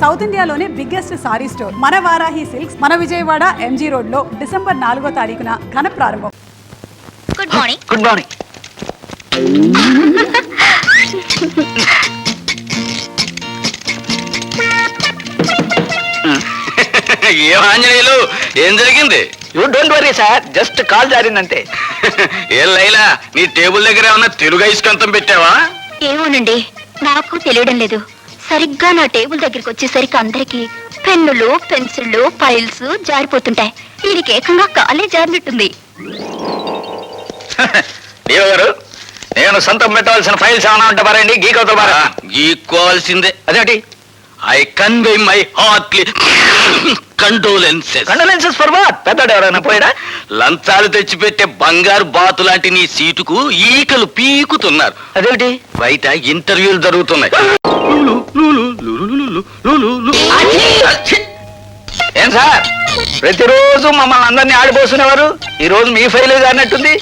South ఇండియాలోనే biggest sorry store. మన Varahi silks మన విజయవాడ ఎంజీ రోడ్లో డిసెంబర్ నాలుగో తారీఖున ఘన ప్రారంభం. గుడ్ మార్నింగ్ గుడ్ మార్నింగ్ ఏం ఆంజనేయులు? ఏం జరిగింది? You don't worry sir just call జారిందంతే. ఏం లైలా నీ టేబుల్ దగ్గర ఏమన్నా తెలుగు ఐస్కంతం పెట్టావా? ఏమోనండి నాకు తెలియడం లేదు. సరిగ్గా నా టేబుల్ దగ్గరికి వచ్చేసరికి అందరికి పెన్నులు పెన్సిళ్ళు ఫైల్స్ జారిపోతుంటాయి. వీడికి ఏకంగా కాలే జారినట్టుంది. గారు నేను సొంతం పెట్టవలసిన ఫైల్స్ ఏమైనా ఉంటే పారండి గీకవుతా పారా. గీక్కోవాల్సిందే అదేంటి? I convey my heartly condolences condolences for what పెద్దడు ఎవరైనా పోయాడా? లంచాలు తెచ్చిపెట్టే బంగారు బాతు లాంటి నీ సీటుకు ఈకలు పీకుతున్నారు. అదేంటి? బయట ఇంటర్వ్యూలు జరుగుతున్నాయి. ఏం సార్? ప్రతిరోజు మమ్మల్ని అందరినీ ఆడిపోస్తున్నవారు? ఈ రోజు మీ ఫైల్ అన్నట్టుంది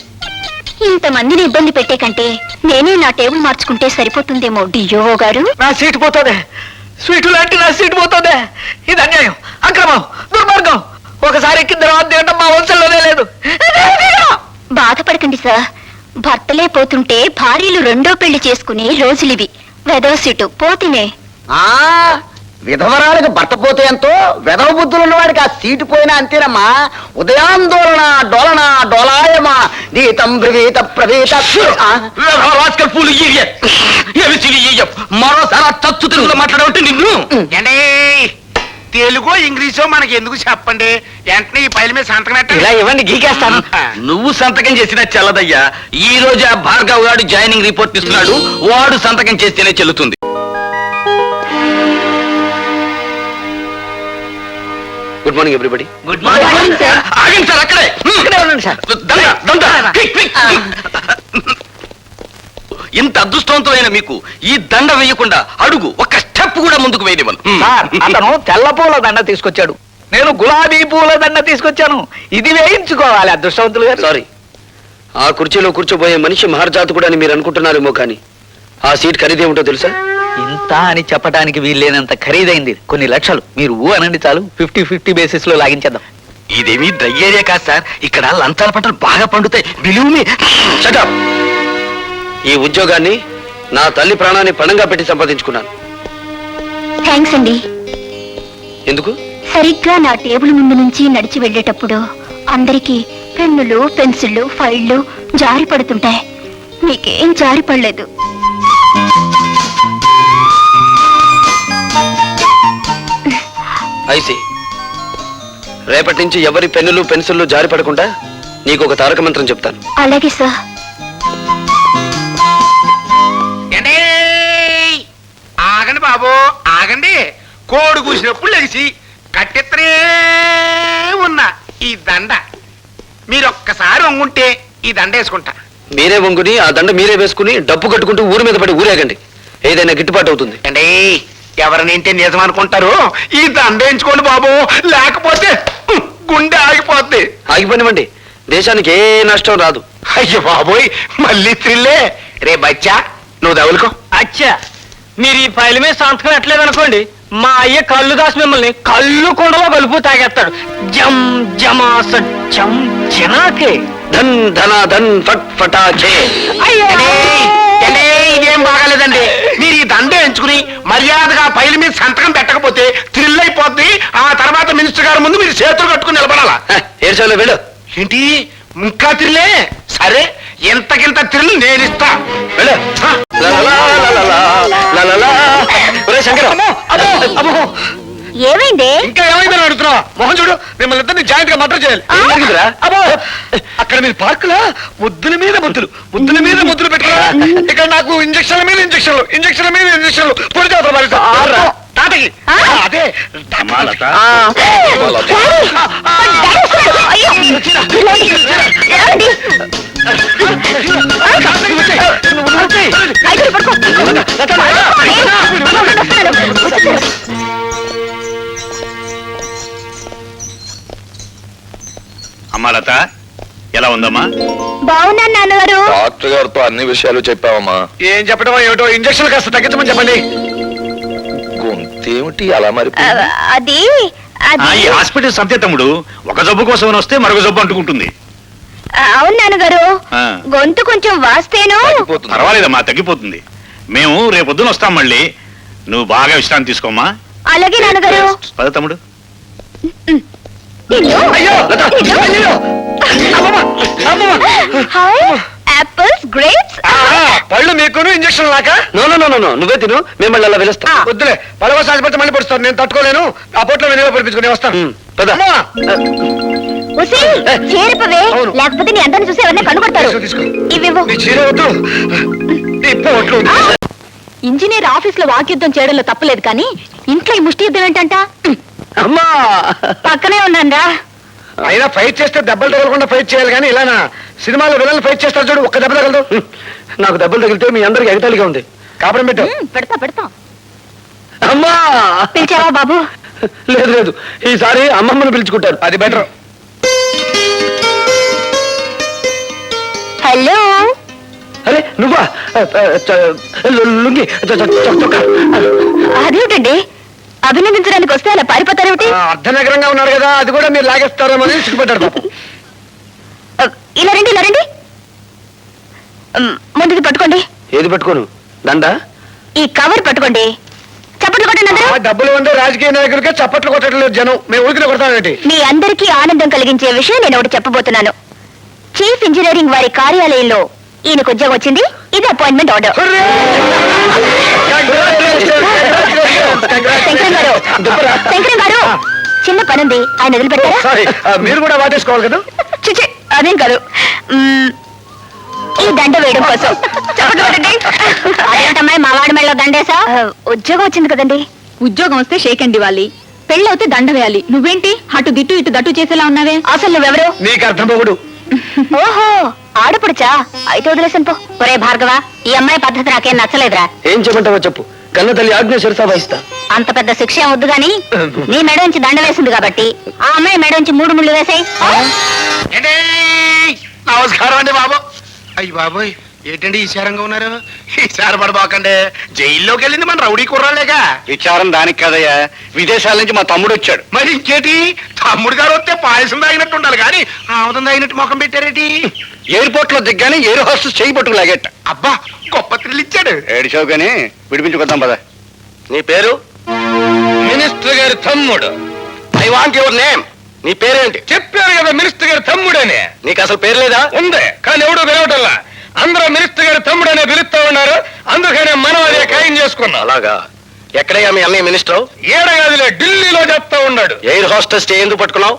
ఇంతమందిని ఇబ్బంది పెట్టే కంటే నేనే నా టేబుల్ మార్చుకుంటే సరిపోతుందేమో డియో గారు? నా సీటు పోతుంది. స్వీటు లాంటి నా సీటు పోతుంది. ఇది అన్యాయం అక్రమం దుర్మార్గం. ఒకసారి ఎక్కిన తర్వాత తినడం మా వంశంలోనే లేదు. బాధపడకండి సార్. భర్తలే పోతుంటే భార్యలు రెండో పెళ్ళి చేసుకునే రోజులివి. సీటు. పోతినే ఆ విధవరాలకు భర్త పోతే ఎంతో? విధవ బుద్ధులు ఉన్నవాడికి ఆ సీటు పోయినా అంతేనమ్మా. ఉదయాందోళన డోలన డోలాయమా. గీతం బ్రవీత ప్రవీత. ఎవిసిడి ఇడియట్ మరోసారి తచ్చు తెలుగులో మాట్లాడమంటే నిన్ను. తెలుగో ఇంగ్లీషో మనకి ఎందుకు చెప్పండి? వెంటనే ఈ పైల మీద సంతకం ఇలా పెట్టండి ఇవ్వండి గీకేస్తాను. నువ్వు సంతకం చేసినా చెల్లదయ్యా ఈ రోజు ఆ భార్గవ్ గారు జాయినింగ్ రిపోర్ట్ ఇస్తున్నాడు వాడు సంతకం చేస్తేనే చెల్లుతుంది. Good morning everybody good morning, sir. ఆగండి సార్ అక్కడే. ఇక్కడే ఉండండి సార్ దండ, దండ. Quick, quick, quick. ఇంత అదృష్టవంతమైన మీకు ఈ దండ వేయకుండా అడుగు స్టెప్ కూడా ముందుకు వేయనివ్వను. సార్ అతను తెల్ల పూల దండ తీసుకొచ్చాడు. నేను గులాబీ పూల దండ తీసుకొచ్చాను. ఇది వేయించుకోవాలి అదృష్టవంతులు గారు. సారీ. ఆ కుర్చీలో కూర్చోబోయే మనిషి మహర్జాతకుడు అని మీరు అనుకుంటున్నారేమో కానీ ఆ సీట్ ఖరీదేమిటో తెలుసా? ఇంత అని చెప్పడానికి వీల్లేనంత ఖరీదైంది. కొన్ని లక్షలు. మీరు ఊ అనండి చాలు. ఫిఫ్టీ ఫిఫ్టీ బేసిస్లో లాగించేద్దాం. ఇదేమీ డ్రై ఏరియా కాదు సార్. ఇక్కడ లంచాల పంటలు బాగా పండుతాయి. బిలీవ్. ఈ ఉద్యోగాన్ని నా తల్లి ప్రాణాన్ని పణంగా పెట్టి సంపాదించుకున్నాను. థ్యాంక్స్ అండి. ఎందుకు? సరిగ్గా నా టేబుల్ ముందు నుంచి నడిచి వెళ్ళేటప్పుడు అందరికీ పెన్నులు పెన్సిళ్ళు ఫైళ్ళు జారి పడుతుంటాయి. మీకేం జారి పడలేదు. ఐసి రేపటి నుంచి ఎవరి పెన్నులు పెన్సిళ్ళు జారి పడకుండా నీకు ఒక తారక మంత్రం చెప్తాను. అలాగే సార్. ఆగండి. కోడి కూసినప్పుడు లెగిసి కట్టెత్తనే ఉన్న. ఈ దండ మీరు ఒక్కసారి వంగుంటే ఈ దండ వేసుకుంటా. మీరే వంగుని ఆ దండ మీరే వేసుకుని డబ్బు కట్టుకుంటూ ఊరి మీద పడి ఊరేగండి. ఏదైనా గిట్టుబాటు అవుతుంది. ఏంటే ఎవరినింటే నిజం అనుకుంటారు? ఈ దండ వేయించుకోండి బాబు. లేకపోతే గుండె ఆగిపోద్ది. ఆగిపోనివ్వండి. దేశానికి ఏ నష్టం రాదు. అయ్యో బాబోయ్ మళ్ళీ త్రిల్లే. రే బచ్చా నువ్వు తగులుకో. అచ్చా. మీరు ఈ ఫైల్ మీద సంతకం ఎట్లేదు అనుకోండి మా అయ్య కళ్ళు దాసి మిమ్మల్ని కళ్ళు కొండలో కలుపు తాగేస్తాడు. జం జమా సత్యం జనాకే ధన్ ధన ధన్ ఫట్ ఫటాచే. ఇదేం బాగాలేదండి? మీరు ఈ దండ ఎంచుకుని మర్యాదగా పైల మీద సంతకం పెట్టకపోతే థ్రిల్ అయిపోద్ది. ఆ తర్వాత మినిస్టర్ గారి ముందు మీరు చేతులు కట్టుకుని నిలబడాలా? ఏడ్చాలో వెళ్ళు. ఏంటి? ఇంకా త్రిల్లే సరే ఎంతకింత థ్రిల్ నేను ఇస్తా వెళ్ళు ఏమైంది? ఇంకా ఏమైందని అడుగుతున్నా మొహం చూడు మిమ్మల్ని ఇద్దరిని జాయింట్గా మటర్ చేయాలి అబ్బో అక్కడ మీరు పార్క్లో ముద్దుల మీద ముద్దులు. ముద్దుల మీద ముద్దులు పెట్టుకున్నా ఇక్కడ నాకు ఇంజక్షన్ల మీద ఇంజక్షన్లు ఇంజక్షన్ల మీద ఇంజక్షన్లు. పొడి చేస్తారు మరి తాతకి అదే. అమ్మా లత ఎలా ఉందమ్మా? బాగున్నాను నాన్నగారు. డాక్టర్ గారితో అన్ని విషయాలు చెప్పావమ్మా. ఏం చెప్పడం ఏమిటో ఇంజక్షన్ కాస్త తగ్గించమని చెప్పండి. అదేమిటి అలా మరి ఆ, అది ఆ, అది ఈ హాస్పిటల్ సంతే తమ్ముడు ఒక జబ్బు కోసం వస్తే మరొక జబ్బు అంటుకుంటుంది. ఆ, అవును నాన్నగారు. ఆ. గొంతు కొంచెం వాస్తేను? పర్వాలేదమ్మా తగ్గిపోతుంది. మేము రేపొద్దున వస్తాం మళ్ళీ. నువ్వు బాగా విశ్రాంతి తీసుకోమ్మా. అలాగే నాన్నగారు. పద తమ్ముడు. నిన్ను- నిన్ను- హాయ్ యాపిల్స్ గ్రేప్స్ పళ్ళు మీకును ఇంజక్షన్ లాక నో నో నో నో నువ్వే తిను మిమ్మల్ని అలా పిలుస్తా వద్దులే. పడవ సాధిపడితే మళ్ళీ పడుస్తారు. నేను తట్టుకోలేను. ఆ పొట్లో వెనుక పడిపించుకుని వస్తాను. ఉమ్, పద. అమ్మా! ఉసి చేరిపవే. అవును. లేకపోతే నీ అందరిని చూసి ఎవరిని కనుగొడతారు. ఇంజనీర్ ఆఫీస్లో వాక్యుద్ధం చేయడంలో తప్పలేదు కానీ ఇంట్లో ఈ ముష్టి యుద్ధం ఏంటంట? అమ్మా! పక్కనే ఉన్నారా అయినా ఫైట్ చేస్తే దెబ్బలు తగలకుండా ఫైట్ చేయాలి కానీ ఇలానా? సినిమాలో విలన్లు ఫైట్ చేస్తారు చూడు ఒక్క దెబ్బ తగలదు. నాకు దెబ్బలు తగిలితే మీ అందరికి ఎగతాళిగా ఉంది. కాపురం పెట్టు. పెడతా పెడతా. అమ్మా! పిలిచావా బాబు? లేదు లేదు. ఈసారి అమ్మమ్మను పిలుచుకుంటారు. అది బెటర్. హలో? అరే నువ్వా? లుంగి. అదేమిటండి? అభినందించడానికి వస్తే అలా పారిపోతారేమిటి? అర్ధనగరంగా ఉన్నారు కదా అది కూడా మీరు లాగేస్తారేమో అని సిగ్గుపడ్డారు పాపం. ఇలా రండి ఇలా రండి. ముందుది పట్టుకోండి. ఏది పెట్టుకోను? దండ? ఈ కవర్ పట్టుకోండి. చప్పట్లు కొట్టండి అందరూ. ఆ డబ్బులు ఉండే రాజకీయ నాయకులకే చప్పట్లు కొట్టట్లేదు జనం. మేము ఊరికి కొడతామేంటి? మీ అందరికీ ఆనందం కలిగించే విషయం నేను ఒకటి చెప్పబోతున్నాను. చీఫ్ ఇంజనీరింగ్ వారి కార్యాలయంలో ఈయనకు ఉద్యోగం వచ్చింది. ఇది అపాయింట్మెంట్ ఆర్డర్. శంకరం గారు. శంకరం గారు చిన్న పనుంది. ఆయన వదిలిపెట్టారా సారీ మీరు కూడా వాటేసుకోవాలి కదా? చిచి అదేం కాదు. మ్మ్, ఈ దండ వేయడం కోసం. అదేమిటమ్మాయి మా వాడి మెళ్ళలో దండేసా ఉద్యోగం వచ్చింది కదండి. ఉద్యోగం వస్తే షేక్ అండ్ ఇవ్వాలి పెళ్ళవుతే దండ వేయాలి. నువ్వేంటి? అటు దిట్టు ఇటు దట్టు చేసేలా ఉన్నావే? అసలు నువ్వెవరు? నీకు అర్థం పోగుడు ఓహో ఆడపడుచా? అయితే వదిలేసాను పో. ఒరే భార్గవ ఈ అమ్మాయి పద్ధతి నాకేం నచ్చలేదురా. ఏం చెప్పంటావో చెప్పు. కన్న తల్లి ఆజ్ఞ శిరసా వహిస్తా. అంత పెద్ద శిక్ష ఏం వద్దు గాని నీ మెడ నుంచి దండ వేసింది కాబట్టి ఆ అమ్మాయి మెడ నుంచి మూడు ముళ్ళు వేసాయి? నమస్కారం అండి బాబు. అయ్యి బాబోయ్ ఏంటండి ఈ శారంగా ఉన్నారు? ఈ శారపడబాకండి జైల్లోకి వెళ్ళింది మన రౌడీ కుర్రాలేగా విచారం దానికి కదయ్యా విదేశాల నుంచి మా తమ్ముడు వచ్చాడు. మరి ఇంకేటి? తమ్ముడు గారు వస్తే పాయసం తాగినట్టు ఉండాలి కానీ ఆముదం తాగినట్టు ముఖం పెట్టారేటి? ఎయిర్పోర్ట్లో దిగ్గానే ఎయిర్ హోస్టెస్ చేయి పట్టుకు లాగేట. అబ్బా గొప్ప థ్రిల్ ఇచ్చాడు. ఏడిచావు కానీ విడిపించుకొద్దాం పద. నీ పేరు? మినిస్టర్ గారి తమ్ముడు. I want your name. నీ పేరేంటి? చెప్పారు కదా మినిస్టర్ గారి తమ్ముడని. నీకు అసలు పేరు లేదా? ఉంది. కానీ ఎవడు అందరూ మినిస్టర్ గారి తమ్ముడనే పిలుస్తా ఉన్నారు. అందుకనే మనం అదే ఖాయం చేసుకున్నాం అలాగా? ఎక్కడయ్యా మీ అన్నయ్య మినిస్టర్? ఏడగదిలే ఢిల్లీలో చెప్తా ఉన్నాడు. ఎయిర్ హోస్టెస్ ఎందుకు పట్టుకున్నావు?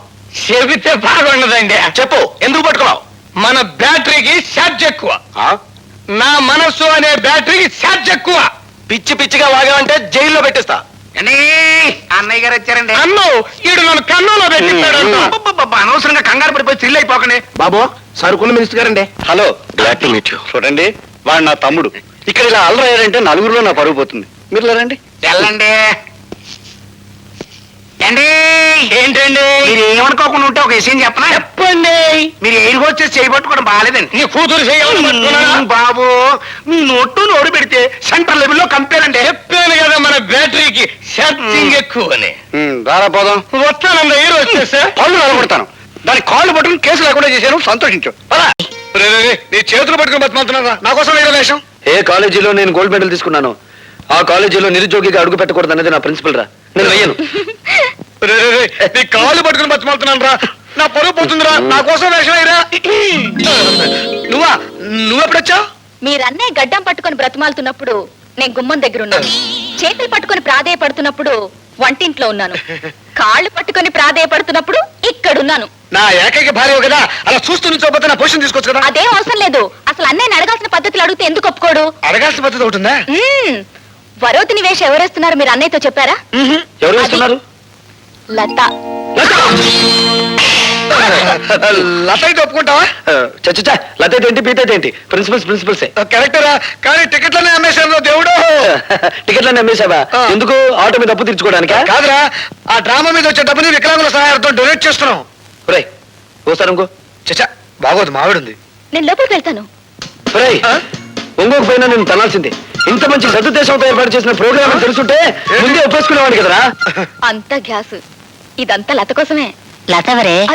చెబితే బాగుండదండి. చెప్పు ఎందుకు పట్టుకున్నావు? మన బ్యాటరీకి ఛార్జ్ ఎక్కువ. ఆ? నా మనస్సు అనే బ్యాటరీకి ఛార్జ్ ఎక్కువ. పిచ్చి పిచ్చిగా వాగావంటే జైల్లో పెట్టిస్తా. అన్నయ్య గారు వచ్చారండి. అన్ను ఈడు నన్ను కన్నులో అబ్బబ్బబ్బ, అనవసరంగా కంగారు పడిపోయి థ్రిల్ అయిపోకండి. బాబు సరుకున్న మినిస్టర్ గారండి. Hello. Glad to meet you చూడండి వాడు నా తమ్ముడు. ఇక్కడ ఇలా అల్లరయ్యారంటే నలుగురిలో నా పరుగు పోతుంది. మీరు లేరండి వెళ్ళండి. ఏండి ఏంటండి? మీరు ఏమనుకోకుండా ఉంటే ఒక విషయం చెప్పనా? చెప్పండి. మీరు ఎయిర్ హోస్టెస్ చేయబట్టుకోవడం బాగాలేదండి. నీ కూతురు చేయాలని పట్టుకున్నానా? బాబు మీ నోట్టు నోడు పెడితే సెంటర్ లెవెల్లో కంపేర్ అండి చెప్పాను కదా మన బ్యాటరీకి ఛార్జింగ్ ఎక్కువ అని రారా పోదాం. వస్తానంద హీరో వచ్చేసా పళ్ళు నిలబడతాను దాని కాళ్ళు పట్టుకుని కేసు లేకుండా చేశాను. సంతోషించు. పద. రే, రే, రే, నీ చేతులు పట్టుకుని నా కోసం వేరే వేషం? ఏ కాలేజీలో నేను గోల్డ్ మెడల్ తీసుకున్నాను ఆ కాలేజీలో నిరుద్యోగిగా అడుగు పెట్టకూడదు అనేది నా ప్రిన్సిపల్ రా. నేను వెయ్యను. రే, రే, రే, నీ కాళ్ళు పట్టుకుని బతిమాలుతున్నాను రా నా పరువు పోతుందిరా. నా కోసం వేషం వేయరా. నువ్వా? నువ్వెప్పుడొచ్చావు? మీరన్నే గడ్డం పట్టుకొని బ్రతిమాలుతున్నప్పుడు నేను గుమ్మం దగ్గర ఉన్నాను. చేతులు పట్టుకొని ప్రాధేయపడుతున్నప్పుడు వంటింట్లో ఉన్నాను. కాళ్ళు పట్టుకొని ప్రాధేయపడుతున్నప్పుడు ఇక్కడున్నాను. నా ఏకైక భార్య కదా అలా చూస్తూ నుంచోపోతే నా పొజిషన్ తీసుకోవచ్చు కదా? అదేం అవసరం లేదు. అసలు అన్నయ్య అడగాల్సిన పద్ధతులు అడిగితే ఎందుకు ఒప్పుకోడు? అడగాల్సిన పద్ధతి ఒకటి ఉందా? మ్మ్. వరోతిని వేష ఎవరేస్తున్నారు? మీరు అన్నయ్యతో చెప్పారా? ఎవరు వేస్తున్నారు లత. లత! అయితే ఒప్పుకుంటావా? చచ్చా లతేటి ఏంటి పీతేటి ఏంటి? ప్రిన్సిపల్స్ ప్రిన్సిపల్సే కరెక్టరా కానీ టికెట్లనే అమ్మేశాను దేవుడు. టికెట్లన్నీ అమ్మేశావా? ఆ. ఎందుకు? ఆటో మీద అప్పు తీర్చుకోవడానికా? కాదురా ఆ డ్రామా మీద వచ్చే డబ్బుని వికలాంగుల సహాయంతో డొనేట్ చేస్తున్నాం. ఒరేయ్ ఓసారి ఇంకో చచ్చా బాగోదు మావిడుంది నేను లోపలికి వెళ్తాను. ఆ? ఒంగోకు పోయినా నేను తనాల్సిందే. ఇంత మంచి సదుద్దేశంతో ఏర్పాటు చేసిన ప్రోగ్రామ్ తెలుసుంటే ముందే ఒప్పేసుకునేవాడిని కదరా. అంత గ్యాస్. ఇదంతా లత కోసమే. లతవరే